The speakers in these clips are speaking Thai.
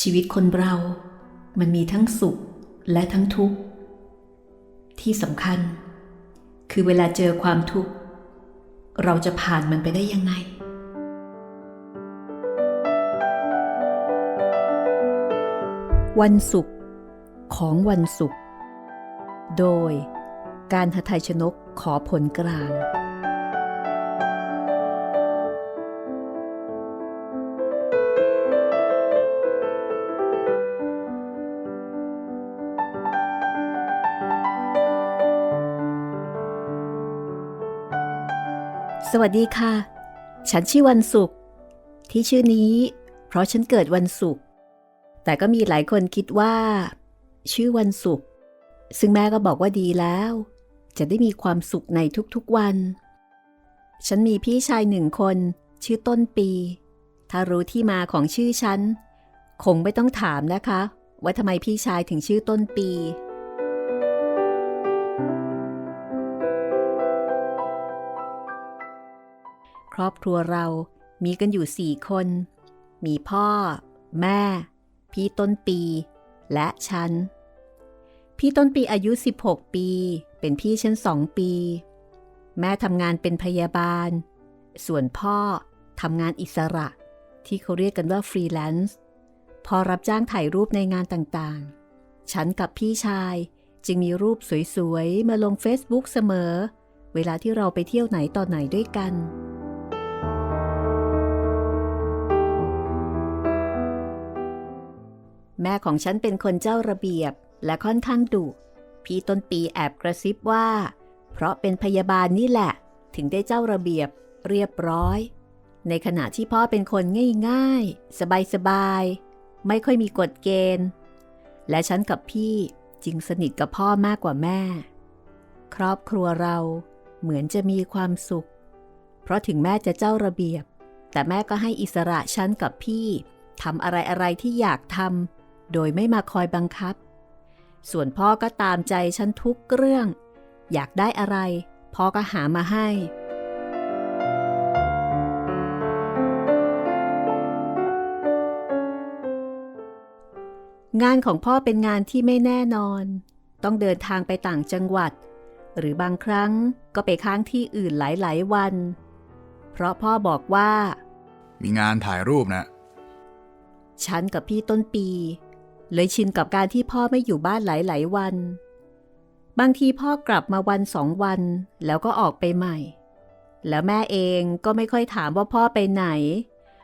ชีวิตคนเรา มันมีทั้งสุขและทั้งทุกข์ ที่สำคัญ คือเวลาเจอความทุกข์ เราจะผ่านมันไปได้ยังไง วันศุกร์ของวันศุกร์โดยการหทัยชนกขอผลกลาง สวัสดีค่ะ ฉันชื่อวันศุกร์ที่ชื่อนี้ เพราะฉันเกิดวันศุกร์แต่ก็มีหลายคนคิดว่า ชื่อวันศุกร์ซึ่งแม่ก็บอกว่าดีแล้ว จะได้มีความสุขในทุกๆวัน ฉันมีพี่ชายหนึ่งคน ชื่อต้นปี ถ้ารู้ที่มาของชื่อฉัน คงไม่ต้องถามนะคะ ว่าทำไมพี่ชายถึงชื่อต้นปี ครอบครัวเรามีกันอยู่สี่คน มีพ่อ แม่ พี่ต้นปี และฉัน พี่ต้นปีอายุ 16 ปี เป็นพี่ฉันสองปี แม่ทำงานเป็นพยาบาล ส่วนพ่อทำงานอิสระ ที่เขาเรียกกันว่าฟรีแลนซ์ พอรับจ้างถ่ายรูปในงานต่างๆ ฉันกับพี่ชายจึงมีรูปสวยๆ มาลง Facebook เสมอ เวลาที่เราไปเที่ยวไหนต่อไหนด้วยกัน แม่ของฉันเป็นคนเจ้าระเบียบและค่อนข้างดุพี่ต้นปีแอบกระซิบว่า เพราะเป็นพยาบาลนี่แหละ ถึงได้เจ้าระเบียบเรียบร้อย ในขณะที่พ่อเป็นคนง่ายๆ สบายๆ ไม่ค่อยมีกฎเกณฑ์ และฉันกับพี่จึงสนิทกับพ่อมากกว่าแม่ ครอบครัวเราเหมือนจะมีความสุข เพราะถึงแม่จะเจ้าระเบียบ แต่แม่ก็ให้อิสระฉันกับพี่ทำอะไรๆที่อยากทำ โดยไม่มาคอยบังคับ ส่วนพ่อก็ตามใจฉันทุกเรื่อง อยากได้อะไร พ่อก็หามาให้ งานของพ่อเป็นงานที่ไม่แน่นอน ต้องเดินทางไปต่างจังหวัด หรือบางครั้งก็ไปค้างที่อื่นหลาย ๆ วัน เพราะพ่อบอกว่า มีงานถ่ายรูปนะฉันกับพี่ต้นปี เลยชินกับการที่พ่อไม่อยู่บ้านหลายๆวัน บางทีพ่อกลับมาวันสองวันแล้วก็ออกไปใหม่ แล้วแม่เองก็ไม่ค่อยถามว่าพ่อไปไหน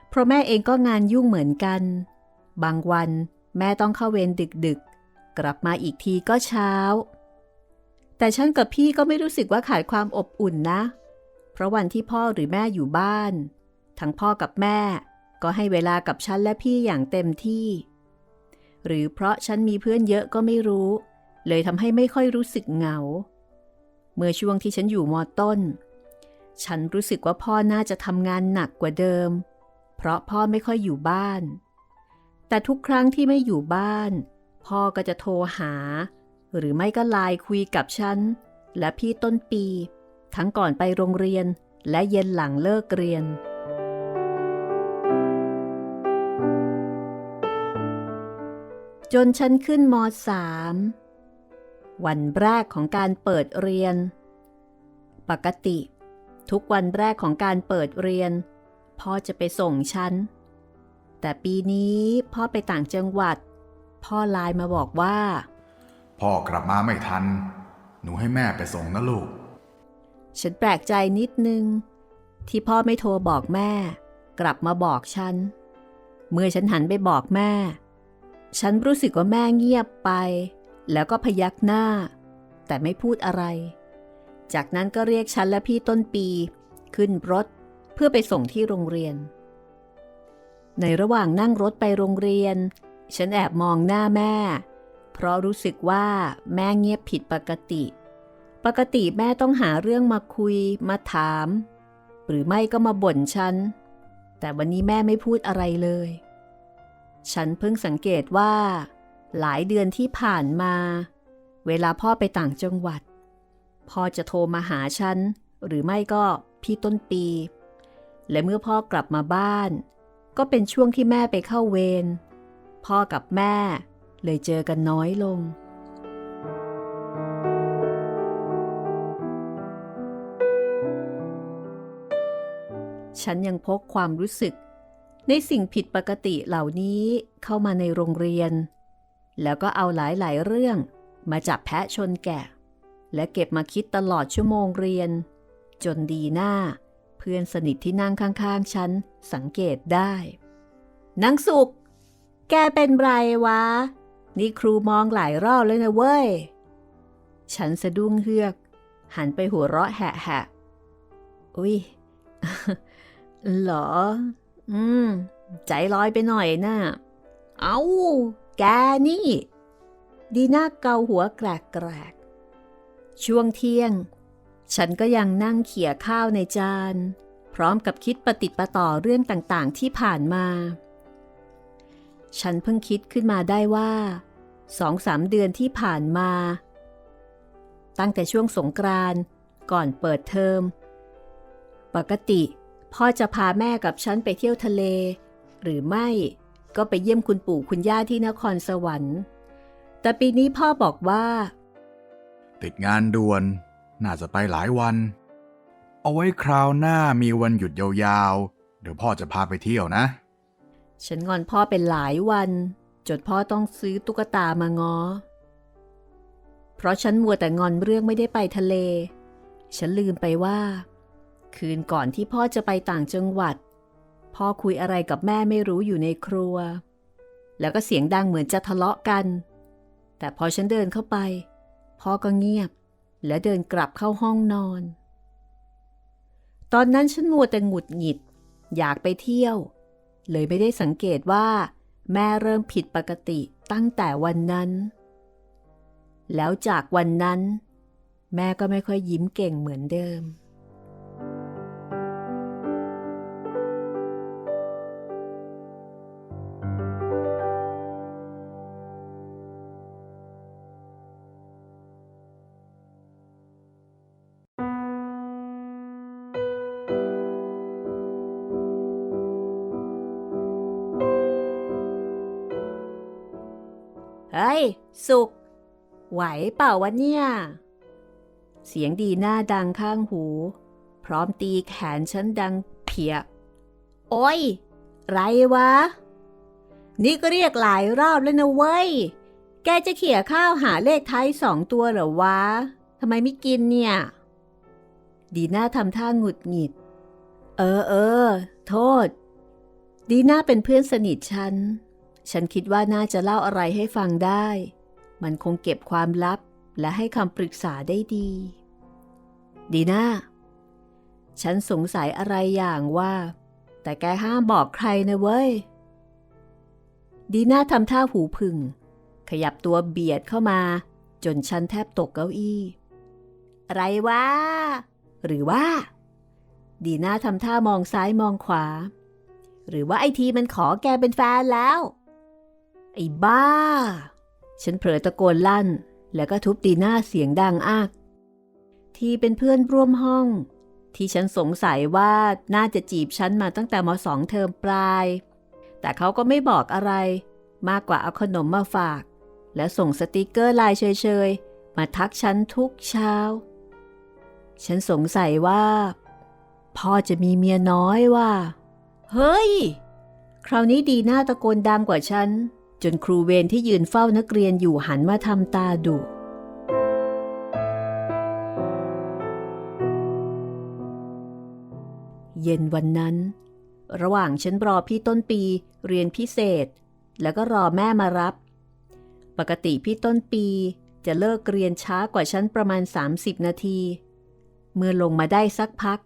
เพราะแม่เองก็งานยุ่งเหมือนกัน บางวันแม่ต้องเข้าเวรดึกๆ กลับมาอีกทีก็เช้า แต่ฉันกับพี่ก็ไม่รู้สึกว่าขาดความอบอุ่นนะ เพราะวันที่พ่อหรือแม่อยู่บ้าน ทั้งพ่อกับแม่ก็ให้เวลากับฉันและพี่อย่างเต็มที่ หรือเพราะฉันมีเพื่อนเยอะก็ไม่รู้ เลยทำให้ไม่ค่อยรู้สึกเหงา เมื่อช่วงที่ฉันอยู่มอต้น ฉันรู้สึกว่าพ่อน่าจะทำงานหนักกว่าเดิม เพราะพ่อไม่ค่อยอยู่บ้าน แต่ทุกครั้งที่ไม่อยู่บ้าน พ่อก็จะโทรหา หรือไม่ก็ไลน์คุยกับฉัน และพี่ต้นปี ทั้งก่อนไปโรงเรียนและเย็นหลังเลิกเรียน จนฉันขึ้นมสามวันแรกของการเปิดเรียน ปกติ ทุกวันแรกของการเปิดเรียน พ่อจะไปส่งฉัน แต่ปีนี้พ่อไปต่างจังหวัด พ่อไลน์มาบอกว่า พ่อกลับมาไม่ทัน หนูให้แม่ไปส่งนะลูก ฉันแปลกใจนิดนึง ที่พ่อไม่โทรบอกแม่ กลับมาบอกฉัน เมื่อฉันหันไปบอกแม่ ฉันรู้สึกว่าแม่เงียบไป แล้วก็พยักหน้า แต่ไม่พูดอะไร จากนั้นก็เรียกฉันและพี่ต้นปี ขึ้นรถเพื่อไปส่งที่โรงเรียน ในระหว่างนั่งรถไปโรงเรียน ฉันแอบมองหน้าแม่ เพราะรู้สึกว่าแม่เงียบผิดปกติ ปกติแม่ต้องหาเรื่องมาคุยมาถาม หรือไม่ก็มาบ่นฉัน แต่วันนี้แม่ไม่พูดอะไรเลย ฉันเพิ่งสังเกตว่า หลายเดือนที่ผ่านมา เวลาพ่อไปต่างจังหวัด พ่อจะโทรมาหาฉัน หรือไม่ก็พี่ต้นปี และเมื่อพ่อกลับมาบ้าน ก็เป็นช่วงที่แม่ไปเข้าเวรพ่อกับแม่เลยเจอกันน้อยลง ฉันยังพกความรู้สึก ในสิ่งผิดปกติเหล่านี้เข้ามาในโรงเรียน แล้วก็เอาหลายๆเรื่องมาจับแพะชนแกะ และเก็บมาคิดตลอดชั่วโมงเรียน จนดีหน้า เพื่อนสนิทที่นั่งข้างๆฉันสังเกตได้นางสุก แกเป็นไรวะ นี่ครูมองหลายรอบเลยนะเว้ย ฉันสะดุ้งเฮือก หันไปหัวเราะแหะๆอุ้ยหรอ อืม ใจลอยไปหน่อยนะ่ะ เอาแกนี่ ดีน่าเกาหัวแกรกแกรกๆช่วงเที่ยง ฉันก็ยังนั่งเขี่ยข้าวในจาน พร้อมกับคิดประติดประต่อเรื่องต่างๆที่ผ่านมา ฉันเพิ่งคิดขึ้นมาได้ว่าสองสามเดือนที่ผ่านมา ตั้งแต่ช่วงสงกรานต์ก่อนเปิดเทอม ปกติ พ่อจะพาแม่กับฉันไปเที่ยวทะเล หรือไม่ก็ไปเยี่ยมคุณปู่คุณย่าที่นครสวรรค์ แต่ปีนี้พ่อบอกว่า ติดงานด่วน น่าจะไปหลายวัน เอาไว้คราวหน้ามีวันหยุดยาวๆ เดี๋ยวพ่อจะพาไปเที่ยวนะ ฉันงอนพ่อเป็นหลายวันจนพ่อต้องซื้อตุ๊กตามางอ เพราะฉันมัวแต่งอนเรื่องไม่ได้ไปทะเล ฉันลืมไปว่า คืนก่อนที่พ่อจะไปต่างจังหวัด พ่อคุยอะไรกับแม่ไม่รู้อยู่ในครัว แล้วก็เสียงดังเหมือนจะทะเลาะกัน แต่พอฉันเดินเข้าไป พ่อก็เงียบ และเดินกลับเข้าห้องนอน ตอนนั้นฉันมัวแต่หงุดหงิด อยากไปเที่ยว เลยไม่ได้สังเกตว่า แม่เริ่มผิดปกติตั้งแต่วันนั้น แล้วจากวันนั้น แม่ก็ไม่ค่อยยิ้มเก่งเหมือนเดิม เฮ้ย สุก ไหวเปล่าวะเนี่ย เสียงดีหน้าดังข้างหู พร้อมตีแขนฉันดังเพียโอ้ย ไรวะ นี่ก็เรียกหลายรอบแล้วนะเว้ย แกจะเขี่ยข้าวหาเลขท้ายสองตัวหรอวะ ทำไมไม่กินเนี่ย ดีน่าทำท่าหงุดหงิด เออเออ โทษ ดีน่าเป็นเพื่อนสนิทฉัน ฉันคิดว่าน่าจะเล่าอะไรให้ฟังได้ มันคงเก็บความลับและให้คำปรึกษาได้ดี ดีน่าฉันสงสัยอะไรอย่างว่า แต่แกห้ามบอกใครนะเว้ย ดีน่าทำท่าหูผึ่ง ขยับตัวเบียดเข้ามา จนฉันแทบตกเก้าอี้ อะไรวะ หรือว่า ดีน่าทำท่ามองซ้ายมองขวา หรือว่าไอทีมันขอแกเป็นแฟนแล้ว ไอ้บ้า ฉันเผลอตะโกนลั่น แล้วก็ทุบตีหน้าเสียงดังอาก ที่เป็นเพื่อนร่วมห้อง ที่ฉันสงสัยว่าน่าจะจีบฉันมาตั้งแต่มสองเทอมปลาย แต่เขาก็ไม่บอกอะไร มากกว่าเอาขนมมาฝาก และส่งสติกเกอร์ลายเฉยๆ มาทักฉันทุกเช้า ฉันสงสัยว่า พ่อจะมีเมียน้อยว่า เฮ้ย คราวนี้ดีหน้าตะโกนดังกว่าฉัน จนครูเวรที่ยืนเฝ้านักเรียนอยู่หันมาทำตาดุ เย็นวันนั้น ระหว่างฉันรอพี่ต้นปีเรียนพิเศษ แล้วก็รอแม่มารับ ปกติพี่ต้นปีจะเลิกเรียนช้ากว่าฉันประมาณ 30 นาที เมื่อลงมาได้สักพัก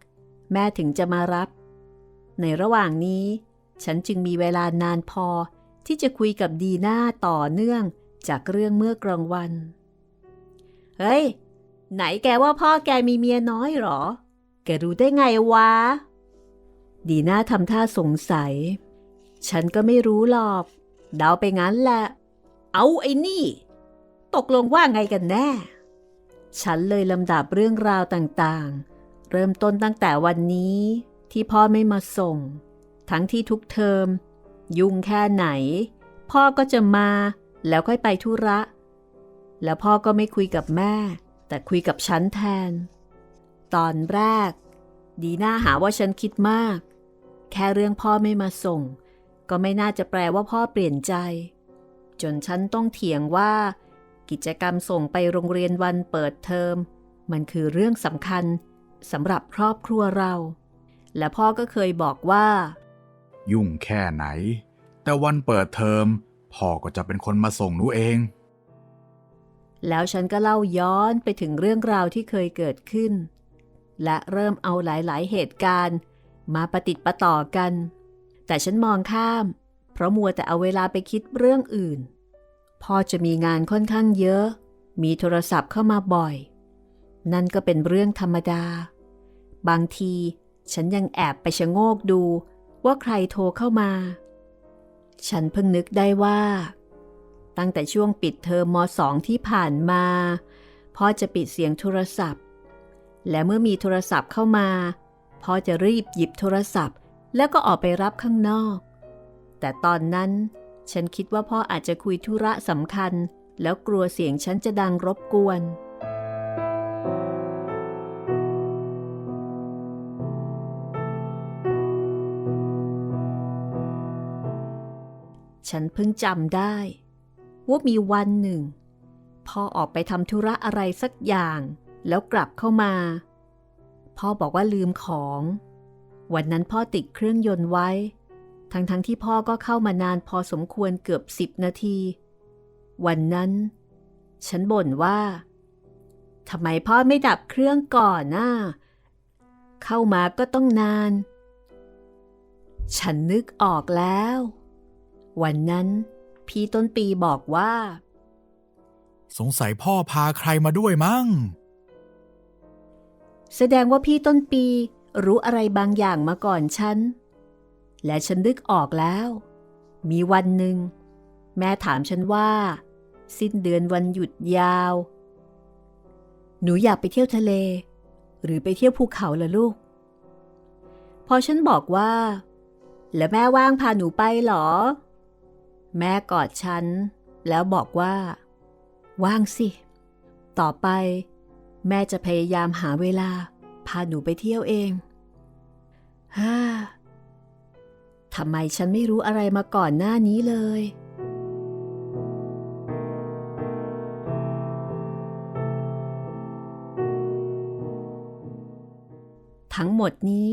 แม่ถึงจะมารับ ในระหว่างนี้ ฉันจึงมีเวลานานพอ ที่จะคุยกับดีน่าต่อเนื่องจากเรื่องเมื่อกลางวัน เฮ้ย ไหนแกว่าพ่อแกมีเมียน้อยหรอ แกรู้ได้ไงวะ ดีน่าทำท่าสงสัย ฉันก็ไม่รู้หรอก เดาไปงั้นแหละ เอาไอ้นี่ ตกลงว่าไงกันแน่ ฉันเลยลำดับเรื่องราวต่างๆ เริ่มต้นตั้งแต่วันนี้ที่พ่อไม่มาส่ง ทั้งที่ทุกเทอม ยุ่งแค่ไหน พ่อก็จะมาแล้วค่อยไปธุระ แล้วพ่อก็ไม่คุยกับแม่ แต่คุยกับฉันแทน ตอนแรก ดีน่าหาว่าฉันคิดมาก แค่เรื่องพ่อไม่มาส่ง ก็ไม่น่าจะแปลว่าพ่อเปลี่ยนใจ จนฉันต้องเถียงว่า กิจกรรมส่งไปโรงเรียนวันเปิดเทอม มันคือเรื่องสำคัญสำหรับครอบครัวเรา และพ่อก็เคยบอกว่า ยุ่งแค่ไหน แต่วันเปิดเทอมพ่อก็จะเป็นคนมาส่งหนูเอง แล้วฉันก็เล่าย้อนไปถึงเรื่องราวที่เคยเกิดขึ้น และเริ่มเอาหลายๆ เหตุการณ์ มาประติประต่อกัน แต่ฉันมองข้าม เพราะมัวแต่เอาเวลาไปคิดเรื่องอื่น พ่อจะมีงานค่อนข้างเยอะ มีโทรศัพท์เข้ามาบ่อย นั่นก็เป็นเรื่องธรรมดา บางทีฉันยังแอบไปชะโงกดู ว่าใครโทรเข้ามา ฉันเพิ่งนึกได้ว่า ตั้งแต่ช่วงปิดเทอมมสองที่ผ่านมาพ่อจะปิดเสียงโทรศัพท์ และเมื่อมีโทรศัพท์เข้ามาพ่อจะรีบหยิบโทรศัพท์ แล้วก็ออกไปรับข้างนอก แต่ตอนนั้นฉันคิดว่าพ่ออาจจะคุยธุระสำคัญ แล้วกลัวเสียงฉันจะดังรบกวน ฉันเพิ่งจำได้ ว่ามีวันหนึ่ง พ่อออกไปทำธุระอะไรสักอย่าง แล้วกลับเข้ามา พ่อบอกว่าลืมของ วันนั้นพ่อติดเครื่องยนต์ไว้ ทั้งๆทที่พ่อก็เข้ามานานพอสมควรเกือบสิบนาที วันนั้น ฉันบ่นว่าทำไมพ่อไม่ดับเครื่องก่อนน่ะเข้ามาก็ต้องนาน ฉันนึกออกแล้ว วันนั้น พี่ต้นปีบอกว่า สงสัยพ่อพาใครมาด้วยมั้ง แสดงว่าพี่ต้นปีรู้อะไรบางอย่างมาก่อนฉัน และฉันนึกออกแล้ว มีวันหนึ่ง แม่ถามฉันว่า สิ้นเดือนวันหยุดยาว หนูอยากไปเที่ยวทะเล หรือไปเที่ยวภูเขาล่ะลูก พอฉันบอกว่า แล้วแม่ว่างพาหนูไปเหรอ แม่กอดฉัน แล้วบอกว่า ว่างสิ ต่อไป แม่จะพยายามหาเวลา พาหนูไปเที่ยวเองฮ่าทำไมฉันไม่รู้อะไรมาก่อนหน้านี้เลย ทั้งหมดนี้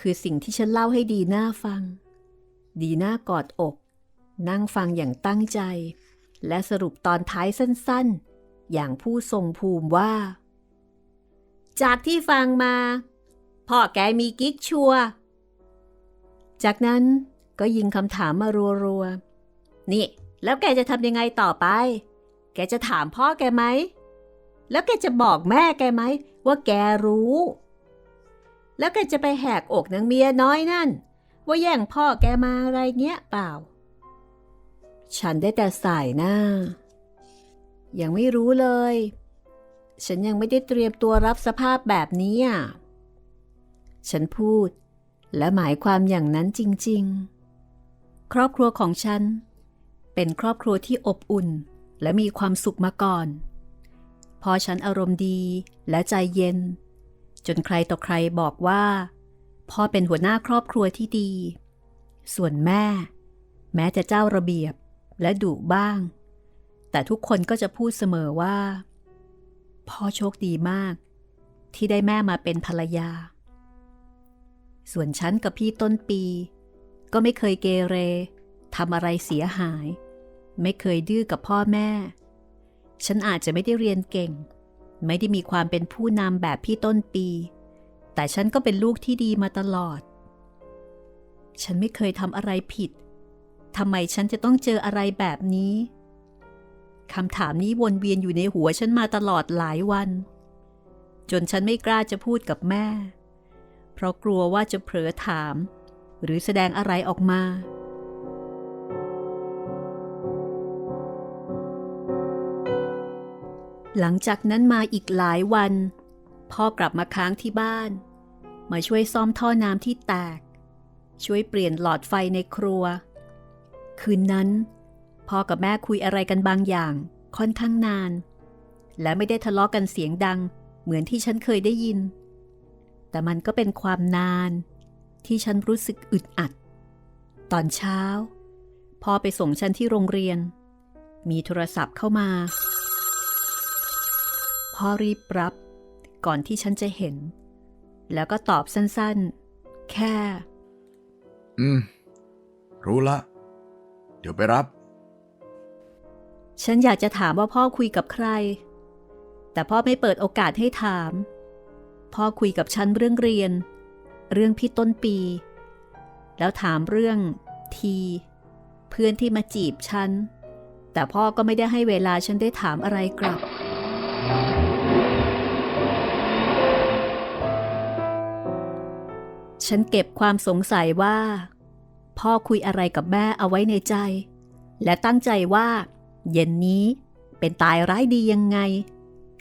คือสิ่งที่ฉันเล่าให้ดีน่าฟัง ดีน่ากอดอก นั่งฟังอย่างตั้งใจ และสรุปตอนท้ายสั้นๆ อย่างผู้ทรงภูมิว่า จากที่ฟังมา พ่อแกมีกิ๊กชัว จากนั้นก็ยิงคำถามมารัวๆ นี่ แล้วแกจะทำยังไงต่อไป แกจะถามพ่อแกไหม แล้วแกจะบอกแม่แกไหม ว่าแกรู้ แล้วแกจะไปแหกอกนางเมียน้อยนั่น ว่าแย่งพ่อแกมาอะไรเงี้ยเปล่า ฉันได้แต่สายหน้า ยังไม่รู้เลย ฉันยังไม่ได้เตรียมตัวรับสภาพแบบนี้อะ ฉันพูด และหมายความอย่างนั้นจริง ๆ ครอบครัวของฉัน เป็นครอบครัวที่อบอุ่นและมีความสุขมาก่อน พอฉันอารมณ์ดีและใจเย็น จนใครต่อใครบอกว่าพ่อเป็นหัวหน้าครอบครัวที่ดี ส่วนแม่ แม้จะเจ้าระเบียบ และดุบ้าง แต่ทุกคนก็จะพูดเสมอว่า พ่อโชคดีมาก ที่ได้แม่มาเป็นภรรยา ส่วนฉันกับพี่ต้นปี ก็ไม่เคยเกเรทำอะไรเสียหาย ไม่เคยดื้อกับพ่อแม่ ฉันอาจจะไม่ได้เรียนเก่ง ไม่ได้มีความเป็นผู้นำแบบพี่ต้นปี แต่ฉันก็เป็นลูกที่ดีมาตลอด ฉันไม่เคยทำอะไรผิด ทำไมฉันจะต้องเจออะไรแบบนี้คำถามนี้วนเวียนอยู่ในหัวฉันมาตลอดหลายวัน จนฉันไม่กล้าจะพูดกับแม่ เพราะกลัวว่าจะเผลอถาม หรือแสดงอะไรออกมา หลังจากนั้นมาอีกหลายวัน พ่อกลับมาค้างที่บ้าน มาช่วยซ่อมท่อน้ำที่แตก ช่วยเปลี่ยนหลอดไฟในครัว คืนนั้น พ่อกับแม่คุยอะไรกันบางอย่างค่อนข้างนาน และไม่ได้ทะเลาะกันเสียงดังเหมือนที่ฉันเคยได้ยิน แต่มันก็เป็นความนานที่ฉันรู้สึกอึดอัด ตอนเช้า พ่อไปส่งฉันที่โรงเรียน มีโทรศัพท์เข้ามา พ่อรีบรับ ก่อนที่ฉันจะเห็น แล้วก็ตอบสั้นๆ แค่ อืม รู้ละ เดี๋ยวไปรับ ฉันอยากจะถามว่าพ่อคุยกับใคร แต่พ่อไม่เปิดโอกาสให้ถาม พ่อคุยกับฉันเรื่องเรียน เรื่องพี่ต้นปี แล้วถามเรื่องที เพื่อนที่มาจีบฉัน แต่พ่อก็ไม่ได้ให้เวลาฉันได้ถามอะไรกลับฉันเก็บความสงสัยว่า พ่อคุยอะไรกับแม่เอาไว้ในใจ และตั้งใจว่า เย็นนี้เป็นตายร้ายดียังไง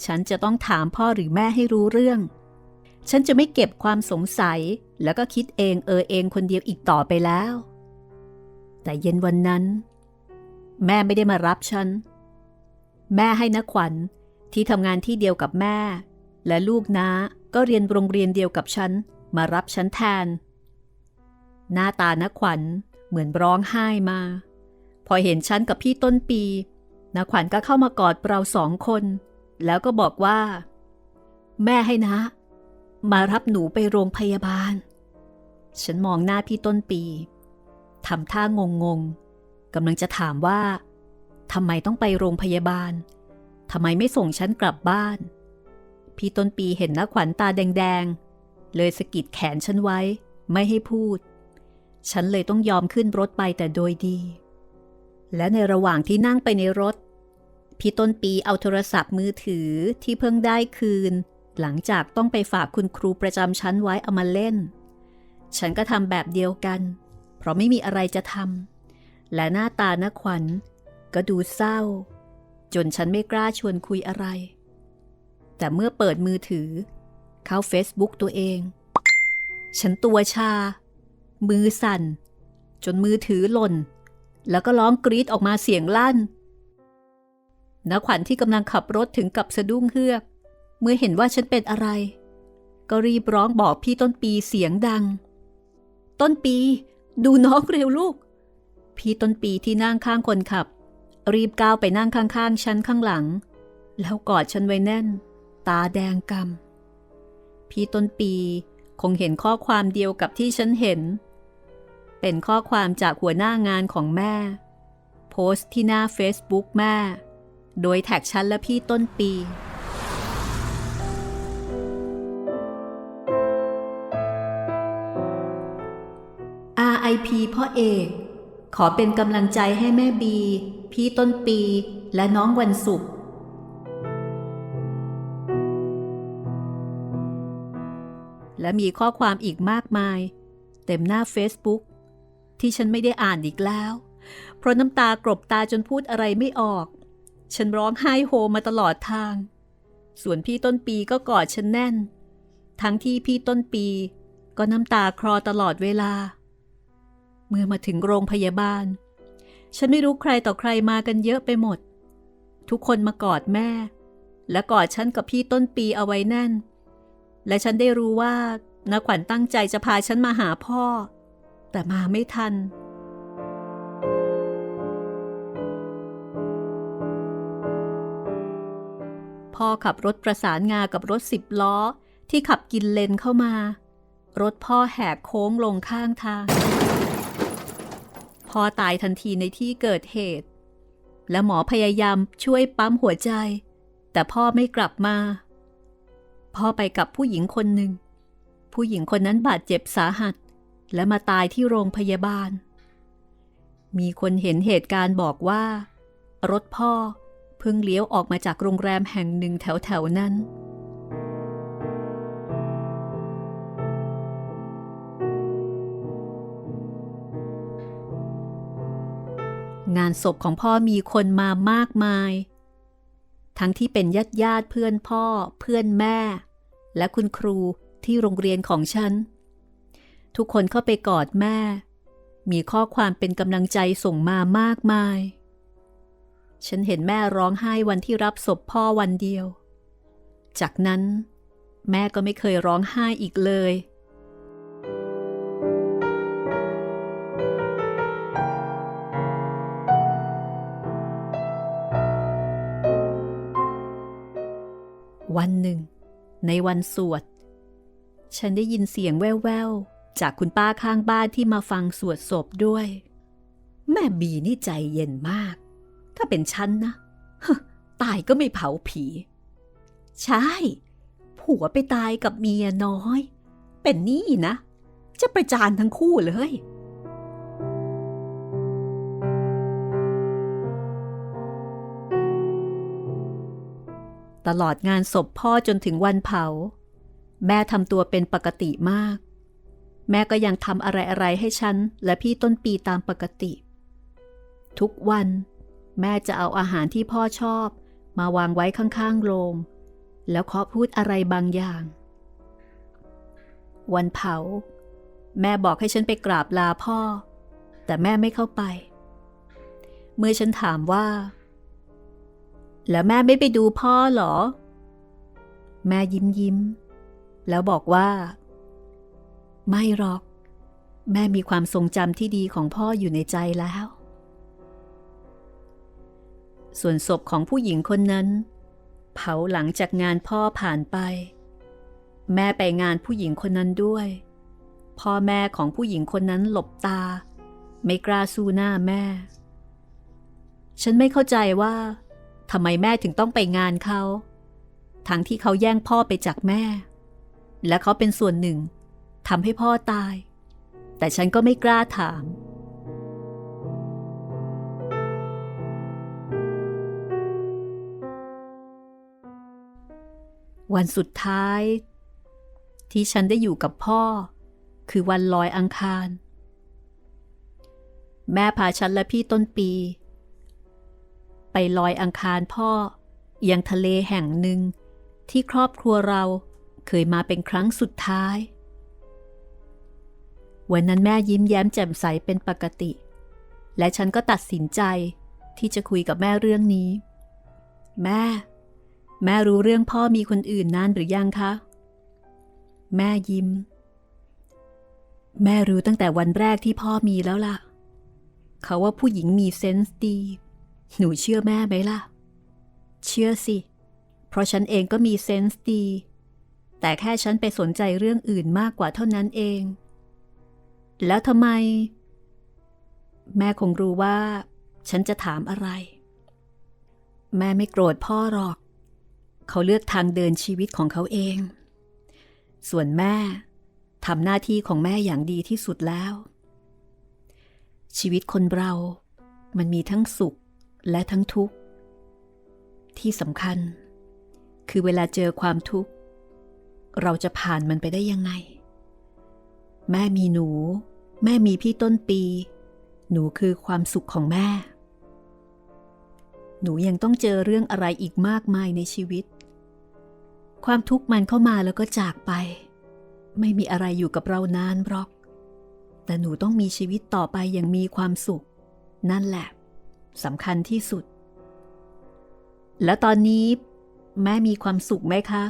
ฉันจะต้องถามพ่อหรือแม่ให้รู้เรื่อง ฉันจะไม่เก็บความสงสัยแล้วก็คิดเองเออเองคนเดียวอีกต่อไปแล้ว แต่เย็นวันนั้น แม่ไม่ได้มารับฉัน แม่ให้นักขวัญที่ทำงานที่เดียวกับแม่ และลูกน้าก็เรียนโรงเรียนเดียวกับฉันมารับฉันแทน หน้าตานักขวัญเหมือนร้องไห้มา พอเห็นฉันกับพี่ต้นปีนักขวัญก็เข้ามากอดเราสองคน แล้วก็บอกว่า แม่ให้นะ มารับหนูไปโรงพยาบาล ฉันมองหน้าพี่ต้นปีทำท่างงงๆกำลังจะถามว่าทำไมต้องไปโรงพยาบาลทำไมไม่ส่งฉันกลับบ้าน พี่ต้นปีเห็นนักขวัญตาแดง ๆ เลยสะกิดแขนฉันไว้ ไม่ให้พูด ฉันเลยต้องยอมขึ้นรถไปแต่โดยดี และในระหว่างที่นั่งไปในรถ พี่ต้นปีเอาโทรศัพท์มือถือที่เพิ่งได้คืน หลังจากต้องไปฝากคุณครูประจำชั้นไว้เอามาเล่น ฉันก็ทำแบบเดียวกัน เพราะไม่มีอะไรจะทำและหน้าตานักขวัญ ก็ดูเศร้า จนฉันไม่กล้าชวนคุยอะไร แต่เมื่อเปิดมือถือ เข้าเฟซบุ๊กตัวเอง ฉันตัวชา มือสั่น จนมือถือหล่น แล้วก็ร้องกรีดออกมาเสียงลั่นนักขวัญที่กำลังขับรถถึงกับสะดุ้งเฮือก เมื่อเห็นว่าฉันเป็นอะไร ก็รีบร้องบอกพี่ต้นปีเสียงดัง ต้นปี ดูน้องเร็วลูก พี่ต้นปีที่นั่งข้างคนขับ รีบก้าวไปนั่งข้างๆฉันข้างหลัง แล้วกอดฉันไว้แน่น ตาแดงกำพี่ต้นปีคงเห็นข้อความเดียวกับที่ฉันเห็น เป็นข้อความจากหัวหน้างานของแม่ โพสต์ที่หน้า Facebook แม่ โดยแท็กฉันและพี่ต้นปี RIP พ่อเอก ขอเป็นกำลังใจให้แม่บี พี่ต้นปีและน้องวันศุกร์และมีข้อความอีกมากมาย เต็มหน้า Facebook ที่ฉันไม่ได้อ่านอีกแล้ว เพราะน้ำตากรบตาจนพูดอะไรไม่ออก ฉันร้องไห้โฮมาตลอดทาง ส่วนพี่ต้นปีก็กอดฉันแน่น ทั้งที่พี่ต้นปีก็น้ำตาคลอตลอดเวลา เมื่อมาถึงโรงพยาบาล ฉันไม่รู้ใครต่อใครมากันเยอะไปหมด ทุกคนมากอดแม่ และกอดฉันกับพี่ต้นปีเอาไว้แน่น และฉันได้รู้ว่านักขวัญตั้งใจจะพาฉันมาหาพ่อ แต่มาไม่ทัน พ่อขับรถประสานงากับรถสิบล้อที่ขับกินเลนเข้ามา รถพ่อแหกโค้งลงข้างทาง พ่อตายทันทีในที่เกิดเหตุ และหมอพยายามช่วยปั๊มหัวใจ แต่พ่อไม่กลับมา พ่อไปกับผู้หญิงคนหนึ่ง ผู้หญิงคนนั้นบาดเจ็บสาหัส และมาตายที่โรงพยาบาล มีคนเห็นเหตุการณ์บอกว่า รถพ่อเพิ่งเลี้ยวออกมาจากโรงแรมแห่งหนึ่งแถวๆนั้น งานศพของพ่อมีคนมามากมาย ทั้งที่เป็นญาติญาติเพื่อนพ่อ เพื่อนแม่ และคุณครูที่โรงเรียนของฉัน ทุกคนเข้าไปกอดแม่ มีข้อความเป็นกำลังใจส่งมามากมาย ฉันเห็นแม่ร้องไห้วันที่รับศพพ่อวันเดียว จากนั้น แม่ก็ไม่เคยร้องไห้อีกเลยวันหนึ่ง ในวันสวด ฉันได้ยินเสียงแว่วๆ จากคุณป้าข้างบ้านที่มาฟังสวดศพด้วย แม่บีนี่ใจเย็นมาก ถ้าเป็นฉันนะตายก็ไม่เผาผี ใช่ ผัวไปตายกับเมียน้อย เป็นนี่นะ จะประจานทั้งคู่เลยตลอดงานศพพ่อจนถึงวันเผา แม่ทำตัวเป็นปกติมาก แม่ก็ยังทำอะไรๆให้ฉันและพี่ต้นปีตามปกติ ทุกวัน แม่จะเอาอาหารที่พ่อชอบ มาวางไว้ข้างๆโรง แล้วเคาะพูดอะไรบางอย่าง วันเผา แม่บอกให้ฉันไปกราบลาพ่อ แต่แม่ไม่เข้าไป เมื่อฉันถามว่า แล้วแม่ไม่ไปดูพ่อเหรอ แม่ยิ้มยิ้มแล้วบอกว่า ไม่หรอก แม่มีความทรงจำที่ดีของพ่ออยู่ในใจแล้ว ส่วนศพของผู้หญิงคนนั้น เผาหลังจากงานพ่อผ่านไป แม่ไปงานผู้หญิงคนนั้นด้วย พ่อแม่ของผู้หญิงคนนั้นหลบตา ไม่กล้าสู้หน้าแม่ ฉันไม่เข้าใจว่าทำไมแม่ถึงต้องไปงานเขา ทั้งที่เขาแย่งพ่อไปจากแม่ และเขาเป็นส่วนหนึ่ง ทำให้พ่อตาย แต่ฉันก็ไม่กล้าถาม วันสุดท้าย ที่ฉันได้อยู่กับพ่อ คือวันลอยอังคาร แม่พาฉันและพี่ต้นปี ไปลอยอังคารพ่อยังทะเลแห่งหนึ่งที่ครอบครัวเราเคยมาเป็นครั้งสุดท้าย วันนั้นแม่ยิ้มแย้มแจ่มใสเป็นปกติ และฉันก็ตัดสินใจที่จะคุยกับแม่เรื่องนี้ แม่ แม่รู้เรื่องพ่อมีคนอื่นนานหรือยังคะ แม่ยิ้ม แม่รู้ตั้งแต่วันแรกที่พ่อมีแล้วล่ะ เขาว่าผู้หญิงมีเซนส์ดี หนูเชื่อแม่ไหมล่ะ เชื่อสิ เพราะฉันเองก็มีเซนส์ดี แต่แค่ฉันไปสนใจเรื่องอื่นมากกว่าเท่านั้นเอง แล้วทำไม แม่คงรู้ว่า ฉันจะถามอะไร แม่ไม่โกรธพ่อหรอก เขาเลือกทางเดินชีวิตของเขาเอง ส่วนแม่ทำหน้าที่ของแม่อย่างดีที่สุดแล้ว ชีวิตคนเรา มันมีทั้งสุขและทั้งทุกข์ ที่สำคัญ คือเวลาเจอความทุกข์ เราจะผ่านมันไปได้ยังไง แม่มีหนู แม่มีพี่ต้นปี หนูคือความสุขของแม่ หนูยังต้องเจอเรื่องอะไรอีกมากมายในชีวิต ความทุกข์มันเข้ามาแล้วก็จากไป ไม่มีอะไรอยู่กับเรานานหรอก แต่หนูต้องมีชีวิตต่อไปอย่างมีความสุข นั่นแหละสำคัญที่สุด แล้วตอนนี้ แม่มีความสุขไหมคะ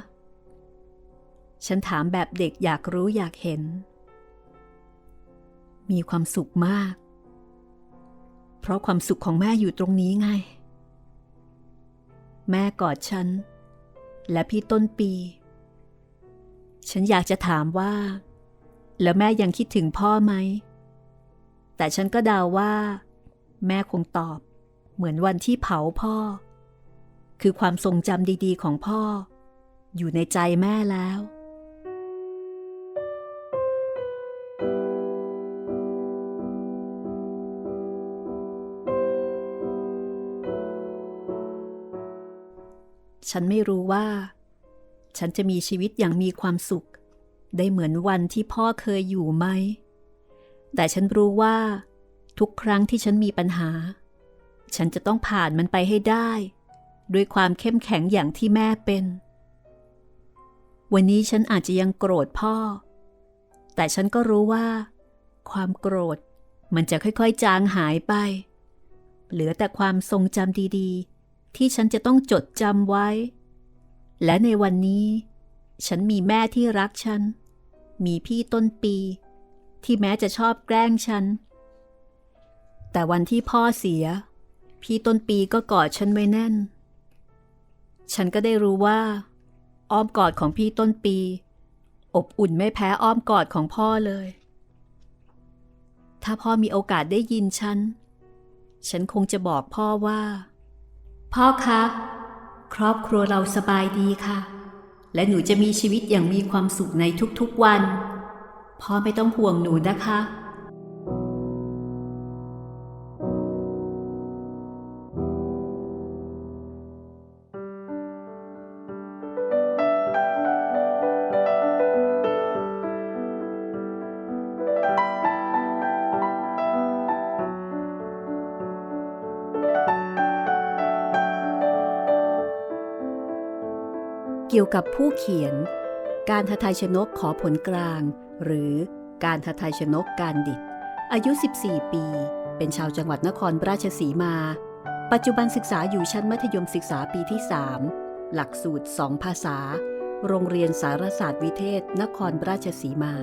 ฉันถามแบบเด็กอยากรู้อยากเห็น มีความสุขมาก เพราะความสุขของแม่อยู่ตรงนี้ไง แม่กอดฉัน และพี่ต้นปี ฉันอยากจะถามว่า แล้วแม่ยังคิดถึงพ่อไหม แต่ฉันก็เดาว่า แม่คงตอบ เหมือนวันที่เผาพ่อ คือความทรงจำดีๆ ของพ่อ อยู่ในใจแม่แล้ว ฉันไม่รู้ว่า ฉันจะมีชีวิตอย่างมีความสุข ได้เหมือนวันที่พ่อเคยอยู่ไหม แต่ฉันรู้ว่า ทุกครั้งที่ฉันมีปัญหา ฉันจะต้องผ่านมันไปให้ได้ ด้วยความเข้มแข็งอย่างที่แม่เป็น วันนี้ฉันอาจจะยังโกรธพ่อ แต่ฉันก็รู้ว่า ความโกรธมันจะค่อยๆ จางหายไป เหลือแต่ความทรงจำดีๆ ที่ฉันจะต้องจดจำไว้ และในวันนี้ ฉันมีแม่ที่รักฉัน มีพี่ต้นปี ที่แม้จะชอบแกล้งฉัน แต่วันที่พ่อเสีย พี่ต้นปีก็กอดฉันไว้แน่น ฉันก็ได้รู้ว่า อ้อมกอดของพี่ต้นปี อบอุ่นไม่แพ้อ้อมกอดของพ่อเลย ถ้าพ่อมีโอกาสได้ยินฉัน ฉันคงจะบอกพ่อว่า พ่อคะ ครอบครัวเราสบายดีค่ะ และหนูจะมีชีวิตอย่างมีความสุขในทุกๆวัน พ่อไม่ต้องห่วงหนูนะคะ กี่ยวกับผู้เขียน การทไทยชนกขอผลกลาง หรือการทไทยชนกการดิต อายุ 14 ปี เป็นชาวจังหวัดนครราชสีมา ปัจจุบันศึกษาอยู่ชั้นมัธยมศึกษาปีที่ 3 หลักสูตร 2 ภาษา โรงเรียนสารศาสตร์วิเทศ นครราชสีมา